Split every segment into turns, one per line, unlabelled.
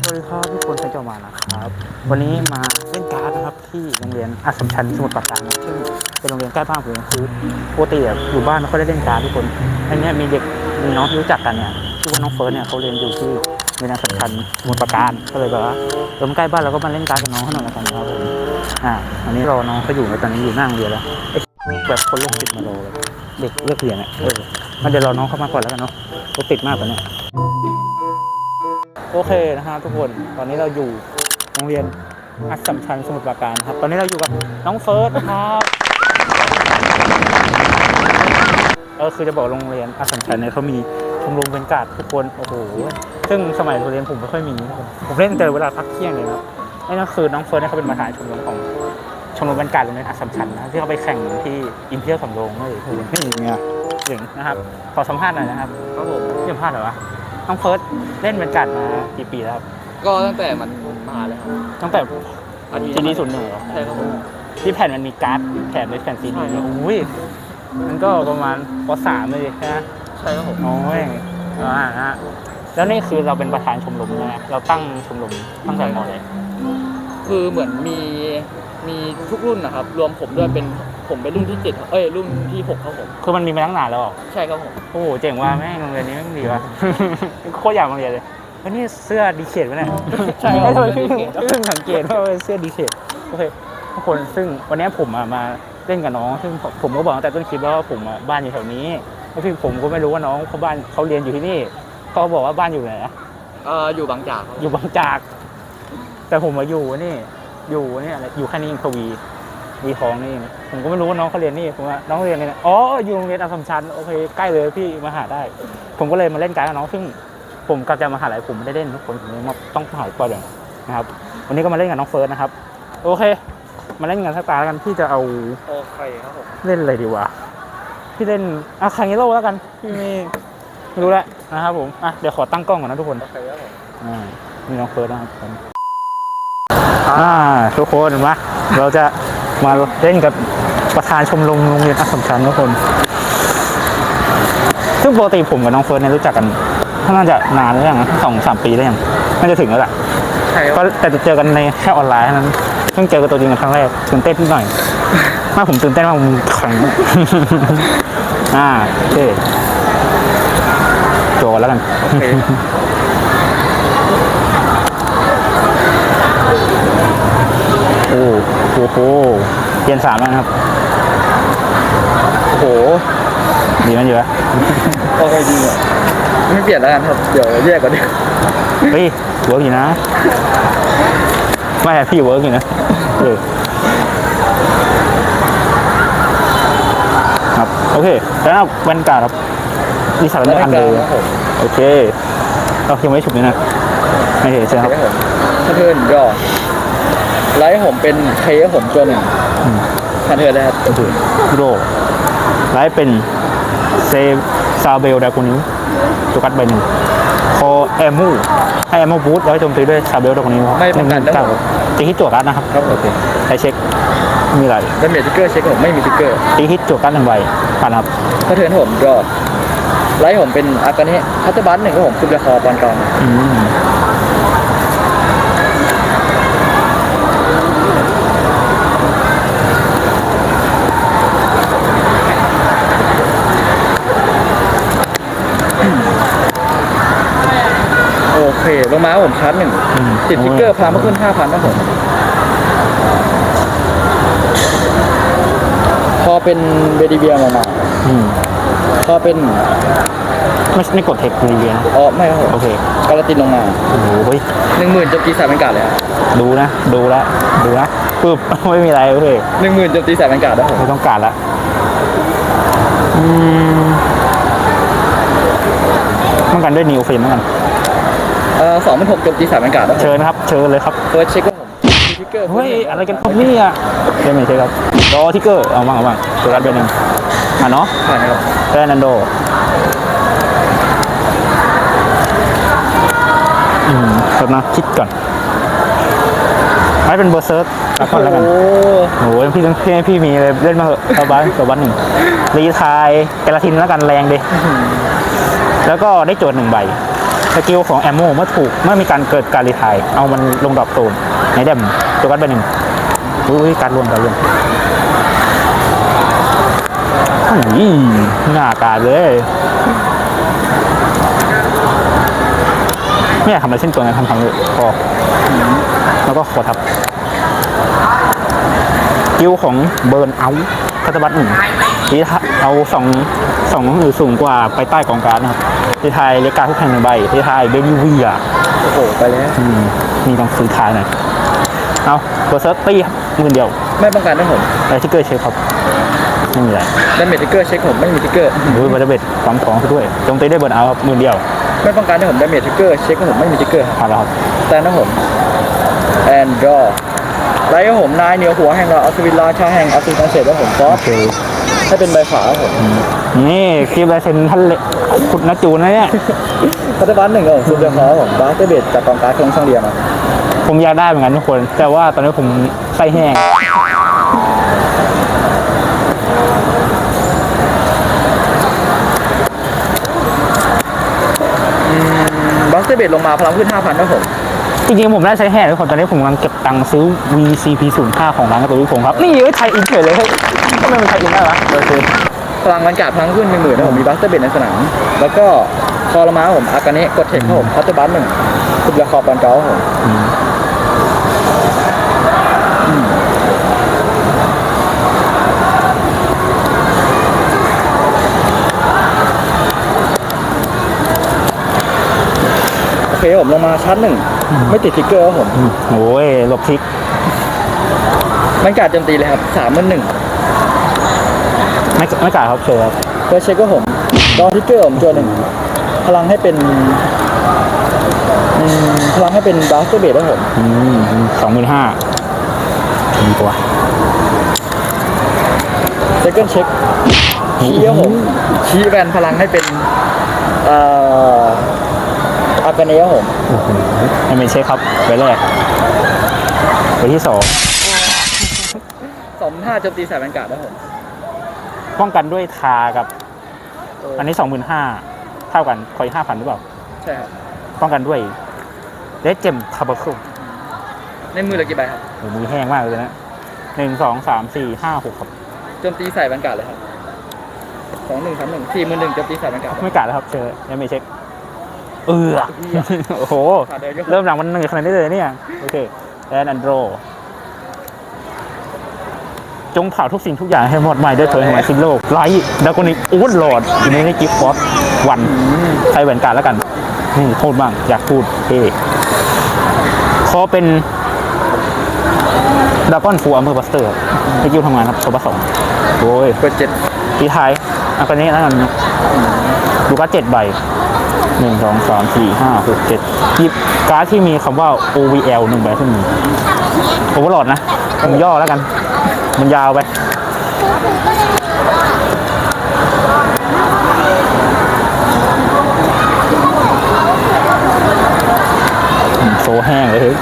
สวัสดีครับทุกคนใครจะมานะครับ วันนี้มาเล่นการ์ดนะครับที่โรงเรียนอัสสัมชัญสมุทรปราการนะซึ่งเป็นโรงเรียนใกล้บ้านผมคือปกติอะอยู่บ้านไม่ค่อยได้เล่นการ์ดทุกคนอันนี้มีเด็กมีน้องที่รู้จักกันเนี่ยชื่อว่าน้องเฟิร์สเนี่ยเขาเรียนอยู่ที่โรงเรียนอัสสัมชัญสมุทรปราการก็เลยแบบว่าเออมันใกล้บ้านเราก็มาเล่นการ์ดกับน้องเขาหน่อยละกันนะครับผมอ่าอันนี้รอน้องเขาอยู่ตอนนี้อยู่หน้าโรงเรียนแล้วไอ้แบบคนโรคติดมารเลยเด็กเลิกเรียนอะเออมันเดี๋ยวรอน้องเข้ามาก่อนแล้วกันเนาะรถติดมากกว่านี้ โอเคนะครับทุกคนตอนนี้เราอยู่โรงเรียนอัสสัมชัญสมุทรปราการนะครับ ตอนนี้เราอยู่กับน้องเฟิร์สนะครับเออคือจะบอกโรงเรียนอัสสัมชัญเนี่ยเขามีชมรมเป็นการ์ดทุกคนโอ้โหซึ่งสมัยเรียนผมไม่ค่อยมีนะครับผมเล่นแต่เวลาพักเที่ยงเลยนะครับนี่ก็คือน้องเฟิร์สเนี่ยเขาเป็นประธานชมรมของชมรมเป็นการ์ดโรงเรียนอัสสัมชัญนะที่เขาไปแข่งที่อินเทียสำโรงเลยโอ้โหนี่ไงเจ๋งนะครับขอสัมภาษณ์หน่อยนะครับ
ครับผม
พี่สัมภาษณ์เหรอวะ น้องเฟิร์สเล่นเป็นการ์ดมากี่ปีแล้วครับ
ก็ตั้งแต่มันมาเลยครับ
ตั้งแต่
อาทิตย์
ทีนี้ศูนย์หนึ่งเหรอ
ใช่ครับผม
ที่แผ่นมันมีการ์ดแผ่นเป็นแผ่นซี
ใช่
ดี
ครับ
โอ้ยมันก็ประมาณปสามเลยใช่ไหม
ใช่ครับผม
โอ้ยอ่าฮะแล้วนี่คือเราเป็นประธานชมรมใช่ไหมเราตั้งชมรมตั้งแต่มอเลย
คือเหมือนมีมีทุกรุ่นนะครับ รวมผมด้วยเป็นผมเป็นรุ่นที่เจ็ดเอ้ยรุ่นที่หกครับผม
คือมันมีมาตั้งนานแล้วเหรอ
ใช่ครับผม
โอ้โหเจ๋งว่าแม่งโรงเรียนนี้แม่งดีว่ะ โคตรอยากมาเรียนเลยวันนี้เสื้อดีเคทไหมเนี่ย
ใช่ครับ
ทำไม
ผม
เพิ่งเพิ่งสังเกตว่าเป็นเสื้อดีเคทโอเคทุกคนซึ่งวันนี้ผมอะมาเล่นกับน้อง ซึ่งผมผมก็บอกตั้งแต่ต้นคลิปแล้วว่าผมอะบ้านอยู่แถวนี้แล้วพี่ผมก็ไม่รู้ว่าน้องเขาบ้านเขาเรียนอยู่ที่นี่เขาบอกว่าบ้านอยู่ไหนอะ
เอ่ออยู่บางจากครับ
อยู่บางจาก แต่ผมมาอยู่นี่ อยู่นี่อะไรอยู่แค่นี้เองทวีวีทองนี่เองผมก็ไม่รู้ว่าน้องเขาเรียนนี่ ผมว่าน้องเรียนนี่นะอ๋อ อยู่โรงเรียนอัสสัมชัญโอเค ใกล้เลยพี่มาหาได้ ผมก็เลยมาเล่นการดกับน้อง ซึ่ง ผมกลับจากมหาลัยผมไม่ได้เล่นทุกคนผมเลยมาต้องหายก่อนเลยนะครับ วันนี้ก็มาเล่นกับน้องเฟิร์สนะครับ โอเค มาเล่นกันสักตาแล้วกัน พี่จะเอา
โอเคครับผม
เล่นอะไรดีวะ พี่เล่นเอาคางิโร่แล้วกัน พี่ไม่ไม่รู้แล้วนะครับผม อะ เดี๋ยวขอตั้งกล้องก่อนนะทุกคน
โอเคครับผม
อ่า มีน้องเฟิร์สนะครับผม อ่าทุกคนมาเราจะมาเล่นกับประธานชมรมโรงเรียนอัสสัมชัญทุกคน ซึ่งปกติผมกับน้องเฟิร์สเนี่ยรู้จักกันน่าจะนานแล้วยังนะสองสามปีแล้วยังน่าจะถึงแล้วแหละ
ใช่ค
ก็
รับ
แต่จะเจอกันในแค่ออนไลน์เท่านั้นเพิ่งเจอกันตัวจริงกันครั้งแรกตื่นเต้นนิดหน่อยไมาผมตื่นเต้นมากผมแข็งอ่าโอเคโจกันแล้วกัน
โอเค
โอ้โหโหเปลี่ยนสามแล้วนะครับ โอ้โห ดีไหมดีวะ
โอเคดีอะไม่เปลี่ยนแล้วกันครับ เดี๋ยวแยกก่อนดีกว่า
เฮ้ยเวิร์กอยู่นะ ไม่อะพี่เวิร์กอยู่นะเออครับ โอเค แล้วแว่นการ์ดครับนี่สาร
แล้ว
ไม่อัน
ก
เล
ลาง
ย
ครับผม
โอเค เรายังไม่ฉุบเลยนะไม่เห็นใช่ไหม
โอ
ครับ
เคครับผม ถ้าเพื่อนก็ไลท์ผมเป็นเคครับผมตัวหนึ่ง
อืม
ทันเทอร์นะครับ
ก็คือโรไลท์เป็นเซซาเบลดากูนิวจุกัดใบหนึ่งคอแอมูให้แอมูบูทแล้วโจมตีด้วยซาเบลดากูนิว
ไม่ป้องกันนะ
เก้าตีฮิตจั่วการ์ดนะครับ
ครับผม
ใช้เช็คไม่มีอะไร
แล้วเมจิกเกอร์เช็คผมไม่มีติ๊กเกอร์
ตีฮิตจั่วการ์ดหนึ่งใบผ่านครับ
ถ้าเทิร์นผมรอไลท์ผมเป็นอากาเนะคัตเตอร์บัสหนึ่งก็ผมคุบราคาปานกลาง
อืม嗯
โอ เค ลงมาผมชาร์จหนึ่ง
อืม
ติดติ๊กเกอร์พามาขึ้นห้าพันนะผม พอเป็นเบดิเบียมามา
อืม
พอเป็น
ไม่ไม่กดเทครีเวียนะ
อ๋อไม่ครับผม
โอเค
กาลาตินลงมา
โอ้โหเฮ้ย
หนึ่งหมื่นโจมตีสายบรรยากาศเลยครับ
ดูนะ ดูละดูนะปึ๊บไม่มีอะไรโอเค
หนึ่งหมื่นโจมตีสายบรรยากาศนะผม
ไม่ต้องการละอืมต้องการด้วยนิวฟิล์มเหมือนกัน
เอ่อสองพันหกโจมตีสายบรรยากาศนะผม
เชิญนะครับ เชิญเลยครับ
เฟิร์สเช็คก็ผมติ๊กเกอร์
เฮ้ยอะไรกันครับเนี่ยเล่นไม่ใช่ครับรอทิกเกอร์เอาบ้างเอาบ้างตัวรัดไปหนึ่งอะเนาะ
ผ่านนะครับ
แรนันโดอืมครับนะคิดก่อนไม่เป็นเบอร์เซิร์ฟแล้วก่อนแล้วกัน
โอ้
โอ้ยพี่ต้องพี่ให้พี่มีเลยเล่นมาเหอะเอาบ้านตัวบ้านหนึ่งรีไทายกระทินแล้วกันแรงดิแล้วก็ได้โจทย์หนึ่งใบ สกิลของแอมโมเมื่อถูกเมื่อมีการเกิดการรีไทายเอามันลงดอปโซนในเดมตัวกัดไปหนึ่งอุ้ยการรวมการรวมอุ้ยหน้าการเลยไม่อยากทำอะไรเช่นตัวนั้นทำทำเลยพอแล้วก็ขอทับกิวของเบิร์นเอาคัตบัตหนึ่งทีถ้าเอาสองสองหรือสูงกว่าไปใต้กองการนะครับ ทีไทยเลกาทุกแข่งหนึ่งใบทีไทยเบบี้วีอะ
โอ้โหไปแล้ว
อืมมีต้องซื้อทายหน่อยเอาเบอร์เซอร์ตี้ครับหมื่นเดียว
ไม่ป้องกันนะผม
อะไรที่เกิดเช็คครับไม่มีอะไร
ดาเมจทิกเกอร์เช็คผมไม่มีทิกเกอร์
หรือบัตเตอร์เบ็ดความท้องซะด้วยจงตีได้เบิร์นเอาครับหมื่นเดียว
ไม่ป้องกันนะผมดาเมจทิกเกอร์เช็คผมไม่มีทิกเกอร์
ผ่านแล้วครับ
แต่นะผมแอนดรอไลท์ครับผมนายเหนียวหัวแห่งเราอัศวินราชาแห่งอัศวินตังเสร็จแล้วผมฟอ
โอ
ส
เค
ให้เป็นใบขวาครับผม
นี่คลิปลายเซ็นท่านเละขุดนัจูนนะเนี่ย
พัตบันหนึ่งครับผมซูเปอร์คอร์ผมบาสเตอร์เบดจากกองการ์ดเครื่องช่องเดียมา
ผมอยากได้เหมือนกันทุกคน แต่ว่าตอนนี้ผมไส้แห้ง
บาสเตอร์เบดลงมาพลังขึ้น5,000นะผม
จริงๆผมได้ใช้แห้งทุกคนตอนนี้ผมกำลังเก็บตังค์ซื้อ VCP 0 5ของร้านกระตุ้นผมครับ นี่เอ้ยไทยอินเฉยเลยเฮ้ย ทำไมมันไทยอินได้วะโอเค
พลังมันกาดพลังขึ้นหนึ่งหมื่นนะผมมีบาสเตอร์เบดในสนามแล้วก็คอร์มาผมอากาเนะกดเทคครับผมพัตเตอร์บันหนึ่งคุบยาคอร์ปันเก้าครับผมโอเคผมลงมาชั้นหนึ่งไม่ติดทิกเกอร์ครับผม
โอ้ยหลบทิก
มันกาดโจมตีเลยครับสามหมื่นหนึ่ง
ไม่ไม่กล้าครับเชิญครับ
เพื่อเช็คก็ผมรอทิกเกอร์ผมตัวหนึ่งพลังให้เป็นอืมพลังให้เป็นบาสเตอร์เบดครับผม
อืมสองหมื่นห้าดีกว่า
เซคันเช็คชี้ครับผมชี้แวนพลังให้เป็นเอ่ออากาเนะครับผม
โอ้โหให้เป็นเช็คครับไปแรกไปที่สอง
สองห้าโจมตีสายแวนการ์ดครับผม
ป้องกันด้วยทากับ อันนี้สองหมื่นห้าเท่ากันคอยห้าพันหรือเปล่า
ใช่ครับ
ป้องกันด้วยเลดเจมคาร์บอเคิล
ในมือเหลือกี่ใบครับ
โอ้โหมือแห้งมากเลยนะหนึ่งสองสามสี่ห้าหกครับ
โจมตีสายแวนการ์ดเลยครับสองหนึ่งสามหนึ่งสี่หมื่นหนึ่งโจมตีสายแวนการ์ด
ไม่กัดแล้วครับเชิญยังไม่เช็ค เออโอ้โห
ขาดเดินก็
เริ่มหลังมันเหนื่อยขนาดนี้เลยเนี่ย โอเคแอนอันโดร จงเผาทุกสิ่งทุกอย่างให้หมดใหม่ด้วยเถิดแห่งสิ้นโลกไลท์ดากอนิกอูดโหลดอยู่ในกิฟต์ฟอสวันใช้แหวนการดแล้วกันนี่โทษบ้างอยากพูดเท่ขอเป็นดากอนฟูอัมเบอร์บัสเตอร์สกิลทำงานครับโซบัสสองโอ้ย
เปิดเจ็ด
ทีท้ายอันนี้แล้วกันนะดูการ์ดเจ็ดใบหนึ่งสองสามสี่ห้าหกเจ็ดหยิบการ์ดที่มีคำว่า OVL หนึ่งใบขึ้นมือโอเวอร์โหลดนะผมย่อแล้วกัน มันยาวไปโซแห้งเลยเฮ้ย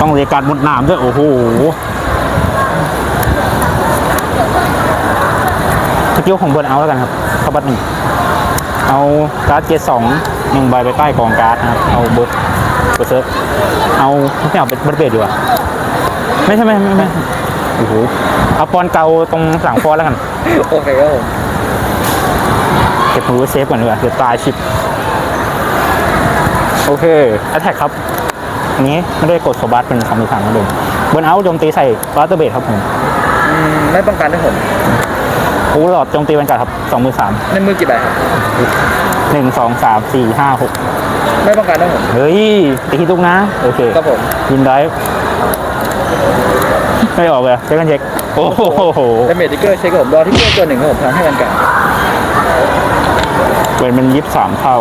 ต้องเรียกการมุดน้ำด้วย โอ้โหสกิลของเบิร์นเอาแล้วกันครับ เข้าบัตรหนึ่ง เอาการ์ดเกรดสองหนึ่งใบไปใต้กองการ์ดนะครับเอาเบิร์ดเบิร์ดเซิร์ฟเอาไม่เอาเป็นเบิร์ดเบดดีกว่าไม่ใช่ไม่ไม่ไม่โอ้โหเอาปอนเกาตรงหลังฟอนแล้วกัน
โอเคครับผม
เก็บมือไว้เซฟก่อนดีกว่าเดี๋ยวตายชิปโอเคแอตแทกครับอันนี้ไม่ได้กดโซบัสเป็นคำสั่งนะเดิมเบิร์นเอาท์โจมตีใส่บัตเตอร์เบดครับผม
อืมไม่ป้องกันนะผม
โอ้หลอดโจมตีบรรยากาศครับสองมือสาม
ในมือกี่ใบครับ
หนึ่งสองสามสี่ห้าหก
ไม่ป้องกันนะผม
เฮ้ยตีที่ตุกนะ โอเค
ครับผม
ยินได้ไม่ออกเลยเช็คกันเช็คโอ้โห
ดาเมจทิกเกอร์เช็คครับผมรอทิกเกอร์ตัวหนึ่งครับผมพลังให้แวนการ์ด
เป็นมันยิบสามเท่า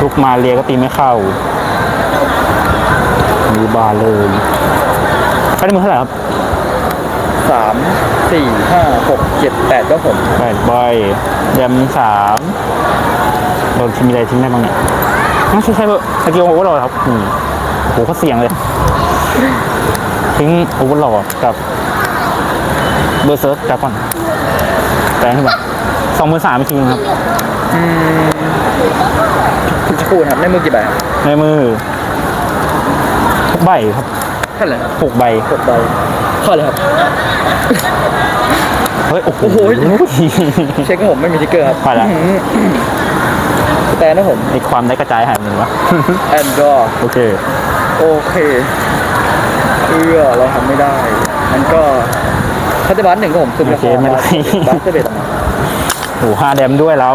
ลูกมาเรียก็ตีไม่เข้ามือบาเลยใช้ในมือเท่าไหร่ครับ
สามสี่ห้าหกเจ็ดแปดครับผม
แปดใบยำสามโดนมีอะไรทิ้งได้บ้างเนี่ยไม่ใช่ใช่เบอร์สกิลโอเวอร์โหลดครับนี่โอ้โหเขาเสียงเลย ทิ้งโอเวอร์โหลดกับเบอร์เซิร์ฟจากก่อนแปลงขึ้นมาสองหมื่นสามจริงครับ
อืมคุณจะพูดครับในมือกี่ใบครับ
ในมือหกใบครับ
เท่าไหร่ครับ
หกใบ
หกใบข้อเลยครับ
เฮ้ย โอ้โห
โอ้โห เช็คของผมไม่มีทิกเกอร์ครับ
ไปละ
แต่นะผม
ไอความได้กระจายหายไปไหนวะ
แอนดรอ
โอเค
โอเคเอื้อเราทำไม่ได้มันก็คัตเตอร์บัสหนึ่งก็ผมซุ่มรา
โอเค
คา
ไม่ได้
บัสเตอร์เบดออกมา
โอ้โหห้าแดมด้วยเรา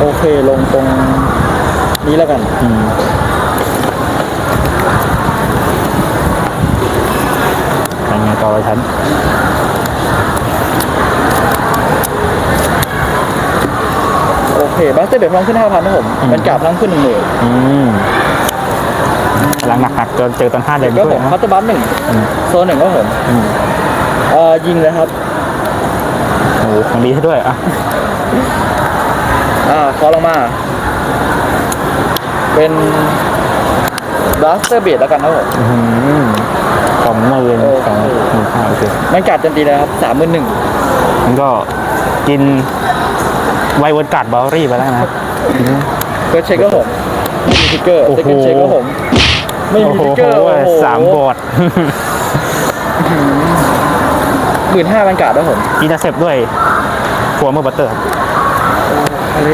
โอเคลงตรง นี้แล้วกัน
อืมไปไงต่อไปฉัน
โอเคบัสเตอร์เบดพลังขึ้นห้าพันนะผมมันกราบพลังขึ้นหนึ่งหมื่น
อืมพลังหนักๆเจอเจอตอนห้าแดม
ก็
ด้ว
ผ
ย
ม
นะ
คัตเตอร์บัสหนึ่ง
อืม
โซนหนึ่งก็ผม
อืม
เอ่อยิงเลยครับ
โอ้โหของดีซะด้วยอะ
อ่าคอลงมา เป็นบัสเตอร์เบดแล้วกันนะผม
อื้อหือสองหมื่น
โอเค
สองหมื่นห้าโอเค
มันกราบเต็มตีเลยครับสามหมื่นหนึ่ง
มันก็กินไวเวิร์ดการ์ดบอลรี่ไปแล้วนะอืม
เฟิร์สเช็คก็ผมไม่มีทิกเกอร์
โอ้โห
เซคันด์เช็คก็ผมไม่มี
โอ้โห
ทิกเกอร์โอ้โห
สามบอร์ด
หมื่นห้ามันกราบแล้วผม
อินเตอร์เซปด้วยฟัวเมอร์บัตเตอร์
ทะเล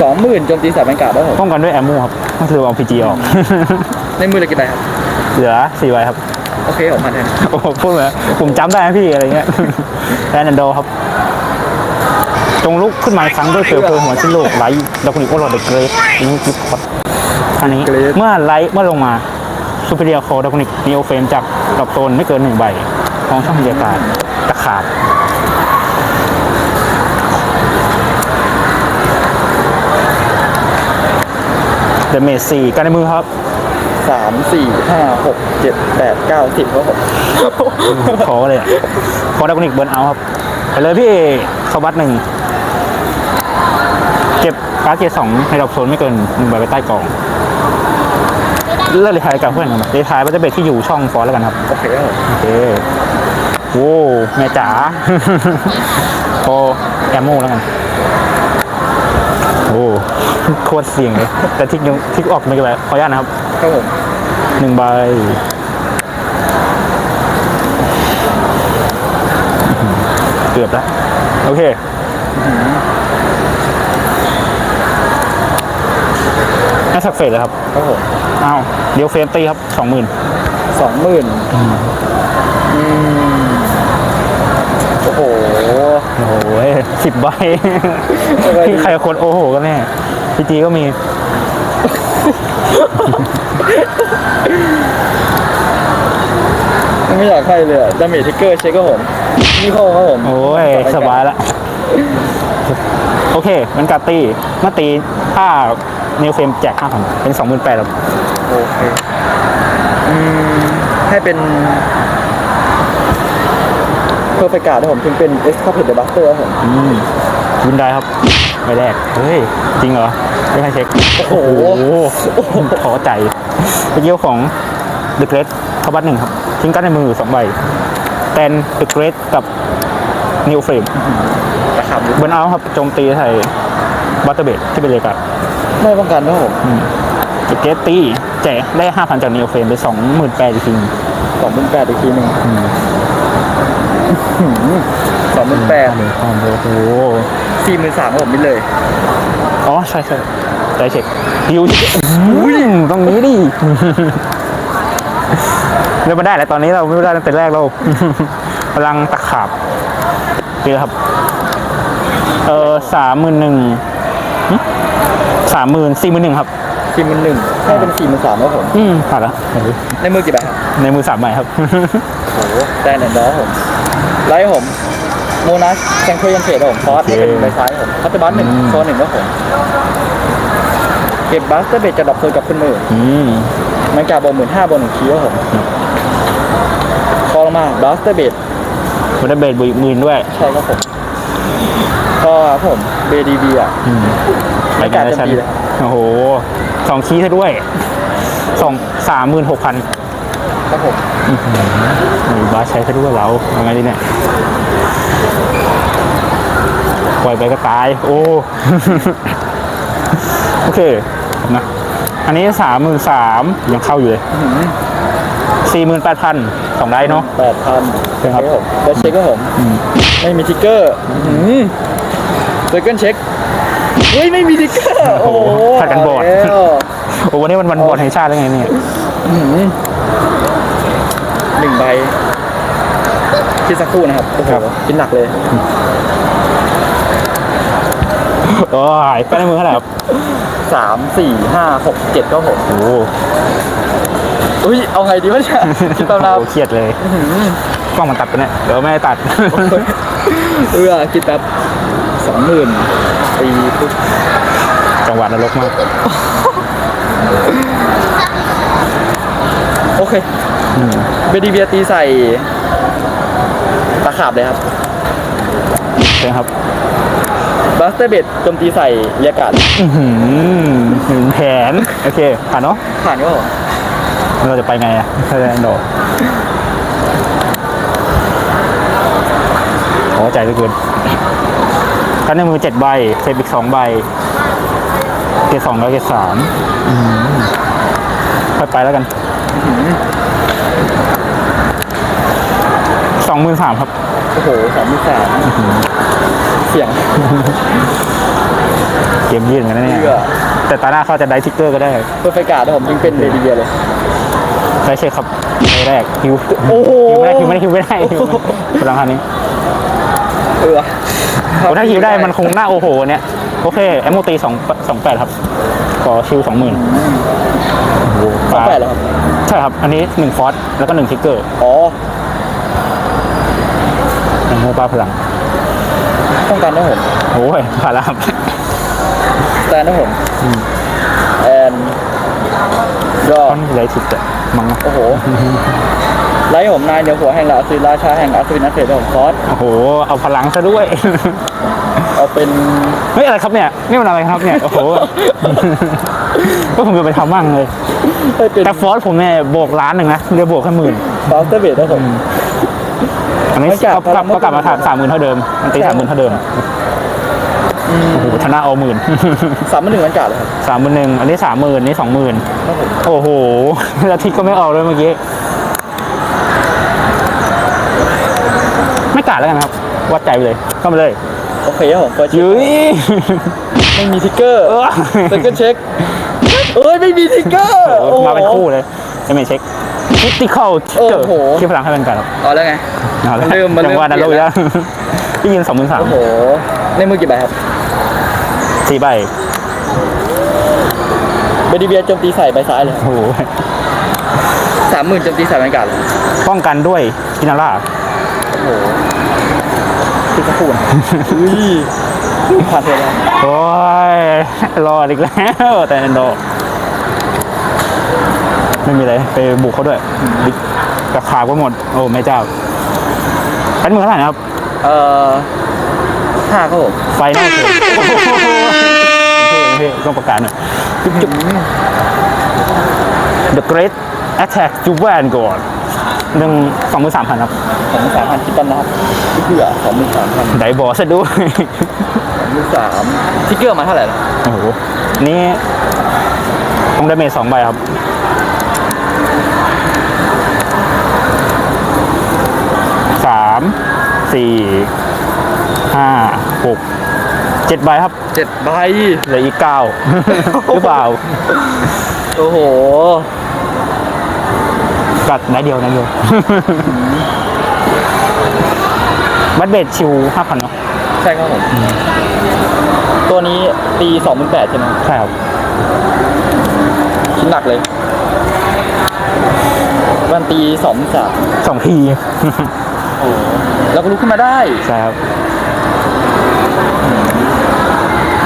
สองหมื่นโจมตีสามมันกราบแล้วผม
ป้องกันด้วยแอมมูครับก็คือเอาพีจีออก
ในมือเหลยกี่ใบครับ
เหลือสี่ใบครับ
โอเคผมพันแทน
โอ้โหพูดเลยผมจำได้นะพี่อะไรเงี้ยแอนนโดครับ จงลุกขึ้นมาอีกครั้งด้วยเสือเพลิงหัวชิ้นโลกไลท์ดอกนิโอโรเดเกรสนี่คือคอดอันนี้ เมื่อไลท์เมื่อลงมาซูเปอร์เรียโคดอกนิกนีโอเฟมจากดอกโซนไม่เกินหนึ่งใบของช่องบรรยากาศตะขาบ เดเมจสี่กันในมือครับ
สามสี่ห้าหกเจ็ดแปดเก้าสิบครับผม
ขอเลยอะขอดากนิกเบิร์นเอาท์ครับ ไปเลยพี่เข้าบัตหนึ่ง เก็บการ์ดเกรดสองในดอกโซนไม่เกินหนึ่งใบไว้ใต้กล่องเลือกเลยทายกับเพื่อนกันเลยทายว่าจะเบ็ดที่อยู่ช่องฟอนต์แล้วกันครับ
โอเคครับผม
โอเคโว้แม่จ๋าพอแอมโมแล้วกัน โอ้โคตรเสี่ยงเลย แต่ทิกยังทิกออกไม่กี่ใบขออนุญาตนะครับ
ครับผม
หนึ่งใบเกือบแล้ว โอเคให้สักเฟสเลยครับ
ครับผม
อ้าวเดี๋ยวเฟรมตีครับสองหมื่น
สองหมื่นอืม โอ้โห
โอ้โหสิบใบ
สบายดี
ใครคนโอ้โหก็แน่พีจีก็มี
ไม่อยากให้เลยดาเมจทิกเกอร์เช็คก็ผมนี่เข้าครับผม
โอ้ย สบายละ โอเค มันกัดตีเมื่อตีถ้านิวเฟรมแจกห้าพันเป็นสองหมื่นแปดครับ
โอเคอืมให้เป็น เพอร์เฟกต์การ์ดนะผมถึงเป็นเอ็กซ์คาเพดเดอะบัสเตอร์ครับผม
อืมวินได้ครับใบแรก เฮ้ย จริงเหรอ ไม่ให้เช็ค
โอ้โห
โอ้โหขอใจเป็นเยี่ยวของเดอะเกรสเข้าบัตหนึ่งครับ ทิ้งกันในมือสองใบแตนเดอะเกรสกับนิวเฟรม
ราคา
เบิร์นเอาท์ครับโจมตีใส่บัตเตอร์เบดที่เป็นเลกัด
ไม่ป้องกันนะครับผม
เดอะเกรสตีแจกได้ห้าพันจากนิวเฟรมไปสองหมื่นแปดจริง
สองหมื่นแปดอีกทีหนึ่ง
อืม
สองหมื่นแปด
โอ้โห
สี่หมื่นสามผมมิดเลย
อ๋อ ใช่ใช่ใจเช็คฮิวที่อุ้ยตรงนี้ดิเริ่มมาได้แล้วตอนนี้เราไม่ได้ตั้งแต่แรกเราพลังตะขาบเดียวครับ เออสามหมื่นหนึ่งสามหมื่นสี่หมื่นหนึ่งครับ
สี่หมื่นหนึ่งให้เป็นสี่หมื่นสามครับผม
อืมผ่านแล้ว
ในมือกี่ใบครับ
ในมือสามใบครับ
โอ้โห แดนแอนด์ดอผมไลท์ผมโมนัสแซงเคยันเทรดผมฟอสนี่เป็นใบซ้ายผมคัตเตอร์บัสหนึ่ง
อืม
โซนหนึ่งครับผม เก็บบัสเตอร์เบดจะดับเพลิงกับขึ้นมือ
อืม
มันกาบวกหมื่นห้าบวกหนึ่งคีย์ครับผมคอลงมาบัสเตอร์เบด
มันได้เบรดบุยหมื่นด้วย
ใช่ครับผมคอครับผมเบดีบีอะ
อืม
ไม่กล้าจะดีเลย
โอ้โหสองคีย์ซะด้วยสองสามหมื่นหกพัน
ครับผม
มีบาสใช้ซะด้วยเราเอาไงดีเนี่ยปล่อยไปก็ตาย โอ้ โอเคนะอันนี้สามหมื่นสามยังเข้าอยู่เลยสี่หมื่นแปดพันสองได้เนาะ
แปดพัน
ใช่ครับ
ผมแล้วเช็คครับผมไม่มีทิกเกอร์เซอร์เกิลเช็คเฮ้ยไม่มีทิกเกอร์โอ้โห
ผัดกันบอด
เาแล้ว
โอ้วันนี้มันวันบอลแห่งชาติแล้วไงเนี่ย
อื้อ หือหนึ่งใบคิดสักครู่นะครับโอ้โหคิดหนักเลย
โอ้ยไปในมือเท่าไหร่ครับ
สามสี่ห้าหกเจ็ดก็ผม
โอ้โห
อุ้ยเอาไงดีวะเนี่ยคิดตามนับ
โอ้เครียดเลยกล้องมันตัดไปเนี่ยเดี๋ยวไม่ได้ตัด
เออคิดแบบสองหมื่นตีปุ๊บ
จังหวะนรกมาก
โอเค เบดีเบียตีใส่ตะขาบเลยครับ
ใช่ครับ
บัสเตอร์เบดโจมตีใส่เรียกาด
อื้อหือหนึ่งแผน โอเค ผ่านเนาะ
ผ่านก็ผม
เราจะไปไงอะถ้าจะโดดโอ้ใจเหลือเกินคันในมือเจ็ดใบเซฟอีกสองใบ เกรดสองแล้วเกรดสามอื้อหือค่อยไปแล้วกัน สองหมื่นสามครับ
โอ้โหสามหมื่นสามเสียง
เกมยืดเหมือนกันนะเนี่ย
เพื่อ
แต่ตาหน้าเขาจะได้ทิกเกอร์ก็ได้
เพื่อไฟการ์ดผมจึงเป็นเบดีเบียเลย
ได้เช็คครับใบแรกฮิว
โอ้โห
ฮิวไม่ได้ฮิวไม่ได้ฮิวไม่ได้พลังคันนี้
เออ
โอ้ถ้าฮิวได้มันคงหน้าโอโหเนี่ย โอเคแอมโมตีสองสองแปดครับขอชิวสองหมื่น
สองแปดเหรอครับ
ใช่ครับ อันนี้หนึ่งฟอสแล้วก็หนึ่งทิกเกอร์
อ๋อ
แอมโมป้าพลัง
ป้องกันนะผม
โอ้ยผ่านแล้วครับ
สแตนนะผมแอนก็
ต้นไรทิกเกอร์มั้งนะ
โอ้โหไล่ผมนายเดี๋ยวหัวแห่งราศีราชาแห่งอัศวินนักเตะผมคอส
โอ้โห เอาพลังซะด้วย
เอาเป็น
เฮ้ยอะไรครับเนี่ยนี่มันอะไรครับเนี่ยโอ้โห ก็ผมจะไปทำบ้างเลย
ให้เป็น
แต่ฟอสผมเนี่ยบวกล้านหนึ่งนะเดี๋ยวบวกแค่หมื่น
ฟาสเตอร์เบดนะผม
อันนี้
ไม่กลับ
ก็กลับ
ไม่
ก็
ก
ก
ลั
ลั
บบ
มาถามสามหมื่นเท่าเดิมมันตี
ใช่
สามหมื่นเท่าเดิมโอ้โหชนะเอาหมื่น
สามหมื่นหนึ่งวันกาดเลยครับ
สามหมื่นหนึ่งอันนี้สามหมื่นนี่สองหมื่น
ครับผม
โอ้โหแล้วทิกก็ไม่ออกเลยเมื่อกี้ไม่กาดแล้วกันครับ วัดใจไปเลยเข้ามาเลย
โอเคครับผมเปิด
ยุ้ย
ไม่มีทิกเกอร์
เออ
เซอร์เกิลเช็คเอ้ยไม่มีทิกเกอร์
โอ้โหมาเป็นคู่เลยจะไม่เช็คคิติคอลทิกเกอร์
โอ้โห
ที่พลังให้เป็นกันครับ
อ๋อแล้วไง
เอาละ
มันลืมมันลืม
จังหวะนรกอีกแล้วที่ยืนสองหมื่นสาม
โอ้โหในมือกี่ใบครับ
สี่ใบ
เบดีเบียโจมตีใส่ใบซ้ายเลย
โอ้โห
สามหมื่นโจมตีใส่บรรยากาศเลย
ป้องกันด้วยพินาร่า
โอ้โหคิดสั กครู่นะอุ้ยผ่านเถอะแล้ว
โอ้ยรอดอีกแล้วแต่เอนโดไม่มีอะไรไปบุกเขาด้วยบิ๊กกระขาบก็หมด โอ้แม่เจ้าพันมือเท่าไหร่นะครับ
เอ่อห้าครับผม
ไฟนอลเลยเท่ๆต้องประกาศหน่อยจุ๊บจุ๊บ The Great Attack จูแวนก่อน หนึ่งสองมือสามพันครับ
สองหมื่นสามพันคิดตันนะครับที่เพื่อสองหมื่นสามพัน
ไดบอสซะด้วย
สองหมื่นสามทิกเกอร์มาเท่าไหร่ล่ะ
โอ้โหนี่ต้องได้เมจสองใบครับสามสี่ห้าหกเจ็ดใบครับ
เจ็ดใบ
เหลืออีกเก้าหรือเปล่า
โอ้โห
กัดได้เดียวได้เดียว บัตเบดชิวห้าพันเนาะ
ใช่ครับผม ตัวนี้ตีสองหมื่นแปดใช่ไหม
ใช่ครับ
ชิ้นหนักเลยมันตีสองสาม
สองที
โอ้แล้วก็ลุกขึ้นมาได้
ใช่ครับ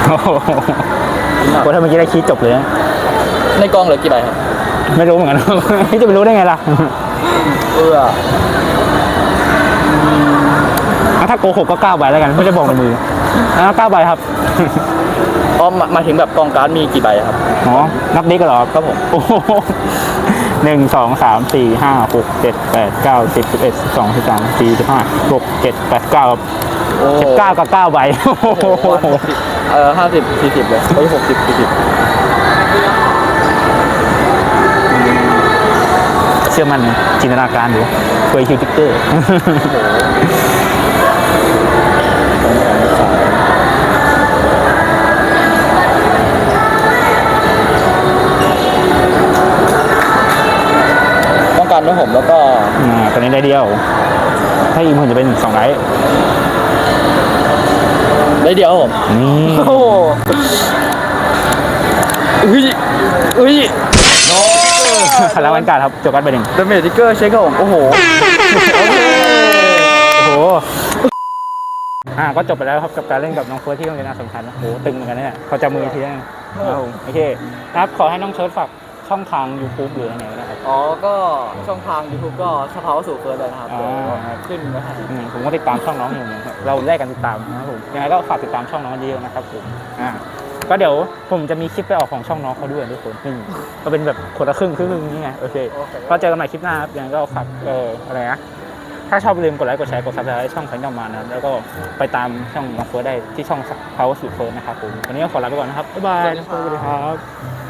โอ้โห
ชิ้นหนัก
ว่าถ้าเมื่อกี้ได้คีย์จบเลยนะ
ในกองเหลือกี่ใบครับ
ไม่รู้เหมือนกันจะไปรู้ได้ไงล่ะ
เออ
อะถ้าโกหกก็เก้าใบแล้วกัน ไม่ได้บอกในมืออะเก้าใบครับ
อ๋อหมายหมายถึงแบบกองการ์ดมีกี่ใบครับ
อ๋อ นับนี้ก็เหรอครับ
ครับผม
โอ้โหหนึ่งสองสามสี่ห้าหกเจ็ดแปดเก้าสิบสิบเอ็ดสิบสองสิบสามสี่สิบห้าหกเจ็ดแปดเก้า
โอ้
สิบเก้ากับเก้าใบ โอ้โห
เออห้าสิบสี่สิบเลยไปหกสิบสี่สิบ
ชื่อมันจินตนาการดูเคยคิวติ๊กเกอร์
ต้องการด้วยผมแล้วก็
อ่าตอนนี้ได้เดียว ถ้าอีกมันจะเป็นสองไลท์
ได้เดียวครับผม
นี่
โอ้โหอุ้ยอุ้ย
พลังวันการดครับจบกันไปหนึ่ง
ดาเมจทิกเกอร์เช็คครับผมโอ้โห
โอ้โหอ่าก็จบไปแล้วครับกับการเล่นกับน้องเฟิร์สที่โรงเรียนอาสมชันโอ้โหตึงเหมือนกันเนี่ยเขาจะมือทีนึงครับผมโอเคครับขอให้น้องเชิร์ตฝากช่องทาง YouTube หรืออะไรนะครับ
อ๋อ ก็ช่องทาง YouTube ก็สภาวะสู่เฟิร์สเลยนะครับ
อ๋อ
ขึ้นนะฮะ
อืมผมก็ติดตามช่องน้องอยู่เหมือนกันครับเราแลกกันติดตามนะครับผมยังไงก็ฝากติดตามช่องน้องเยอะๆนะครับผมอ่า ก็เดี๋ยวผมจะมีคลิปไปออกของช่องน้องเขาด้วยทุกคนนี่ก็เป็นแบบคนละครึ่งครึ่งๆนี่ไงโอเค
โอเค
ก็เจอกันใหม่คลิปหน้าครับยังไงก็ฝากเอออะไรนะถ้าชอบอย่าลืมกดไลค์กดแชร์กดซับสไครต์ช่องคันยอมมานะครับแล้วก็ไปตามช่องน้องเฟิร์สได้ที่ช่องเขาสุดเฟิร์สนะครับผมวันนี้ก็ขอลาไปก่อนนะครับบ๊ายบายน้องเฟิร์สสวัสดีครับ